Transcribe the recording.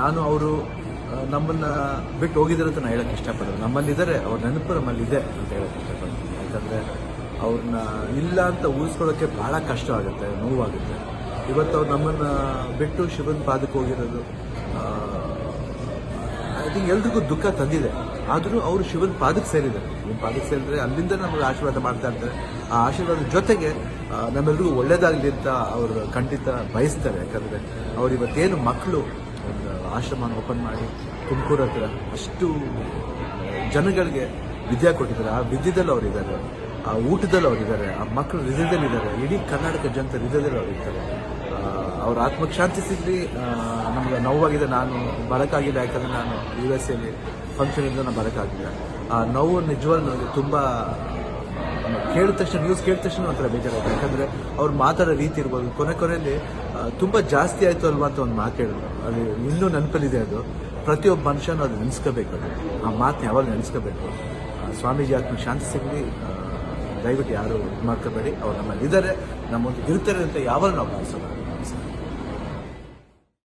ನಾನು, ಅವರು ನಮ್ಮನ್ನ ಬಿಟ್ಟು ಹೋಗಿದ್ದಾರೆ ಅಂತ ನಾನು ಹೇಳಕ್ಕೆ ಇಷ್ಟಪಡೋದು ನಮ್ಮಲ್ಲಿದ್ದಾರೆ ಅವ್ರ ನೆನಪು ನಮ್ಮಲ್ಲಿ ಇದೆ ಅಂತ ಹೇಳಕ್ಕೆ ಇಷ್ಟಪಡ್ತೀನಿ ಯಾಕಂದರೆ ಅವ್ರನ್ನ ಇಲ್ಲ ಅಂತ ಉಳಿಸ್ಕೊಳ್ಳೋಕ್ಕೆ ಬಹಳ ಕಷ್ಟವಾಗುತ್ತೆ, ನೋವಾಗುತ್ತೆ. ಇವತ್ತು ಅವ್ರು ನಮ್ಮನ್ನ ಬಿಟ್ಟು ಶಿವನ್ ಪಾದಕ್ಕೆ ಹೋಗಿರೋದು ಐ ಥಿಂಕ್ ಎಲ್ರಿಗೂ ದುಃಖ ತಂದಿದೆ. ಆದರೂ ಅವರು ಶಿವನ್ ಪಾದಕ್ಕೆ ಸೇರಿದ್ದಾರೆ. ಶಿವನ್ ಪಾದಕ್ಕೆ ಸೇರಿದ್ರೆ ಅಲ್ಲಿಂದ ನಮಗೆ ಆಶೀರ್ವಾದ ಮಾಡ್ತಾ ಇರ್ತಾರೆ. ಆ ಆಶೀರ್ವಾದ ಜೊತೆಗೆ ನಮ್ಮೆಲ್ರಿಗೂ ಒಳ್ಳೇದಾಗಲಿ ಅಂತ ಅವರು ಖಂಡಿತ ಬಯಸ್ತಾರೆ. ಯಾಕಂದರೆ ಅವ್ರು ಇವತ್ತೇನು ಮಕ್ಕಳು ಒಂದು ಆಶ್ರಮನ ಓಪನ್ ಮಾಡಿ ತುಮಕೂರು ಹತ್ರ ಅಷ್ಟು ಜನಗಳಿಗೆ ವಿದ್ಯೆ ಕೊಟ್ಟಿದ್ದಾರೆ. ಆ ವಿದ್ಯೆದಲ್ಲಿ ಅವರಿದ್ದಾರೆ. ಆ ಊಟದಲ್ಲಿ ಅವರಿದ್ದಾರೆ. ಆ ಮಕ್ಕಳು ಹೃದಯದಲ್ಲಿ ಇದ್ದಾರೆ. ಇಡೀ ಕರ್ನಾಟಕ ಜನತೆ ಹೃದಯದಲ್ಲಿ ಅವರಿದ್ದಾರೆ. ಅವ್ರ ಆತ್ಮಕ್ಕೆ ಶಾಂತಿ ಸಿಗಲಿ ನಮಗೆ ನೋವಾಗಿದೆ ನಾನು ಬರೋಕ್ಕಾಗಿಲ್ಲ ಯಾಕಂದರೆ ನಾನು ಯು ಎಸ್ ಎಲ್ಲಿ ಫಂಕ್ಷನಿಂದ ನಾನು ಬರೋಕ್ಕಾಗಿಲ್ಲ ಆ ನೋವು ನಿಜವಾಗ್ಲೂ ನನಗೆ ತುಂಬ ಕೇಳಿದ ತಕ್ಷಣ ನ್ಯೂಸ್ ಕೇಳಿದ ತಕ್ಷಣ ಒಂಥರ ಬೇಜಾರಾಯ್ತು. ಯಾಕಂದರೆ ಅವ್ರು ಮಾತಾಡೋ ರೀತಿ ಇರ್ಬೋದು. ಕೊನೆ ಕೊನೆಯಲ್ಲಿ ತುಂಬ ಜಾಸ್ತಿ ಆಯಿತು ಅಲ್ವಾ ಅಂತ ಒಂದು ಮಾತು ಹೇಳಿದ್ರು. ಅದು ಇನ್ನೂ ನೆನಪಲ್ಲಿದೆ ಅದು. ಪ್ರತಿಯೊಬ್ಬ ಮನುಷ್ಯನೂ ಅದು ನೆನೆಸ್ಕೋಬೇಕು ಅದು. ಆ ಮಾತನ್ನ ಯಾವಾಗ ನೆನೆಸ್ಕೋಬೇಕು. ಸ್ವಾಮೀಜಿ ಆತ್ಮ ಶಾಂತಿ ಸಿಗಲಿ. ದಯವಿಟ್ಟು ಯಾರು ಮಾಡ್ಕೋಬೇಡಿ. ಅವ್ರು ನಮ್ಮಲ್ಲಿ ಇದ್ದಾರೆ ನಮ್ಮೊಂದು ಇರ್ತಾರೆ ಅಂತ ಯಾವಾಗ ನಾವು ಭಾವಿಸೋಣ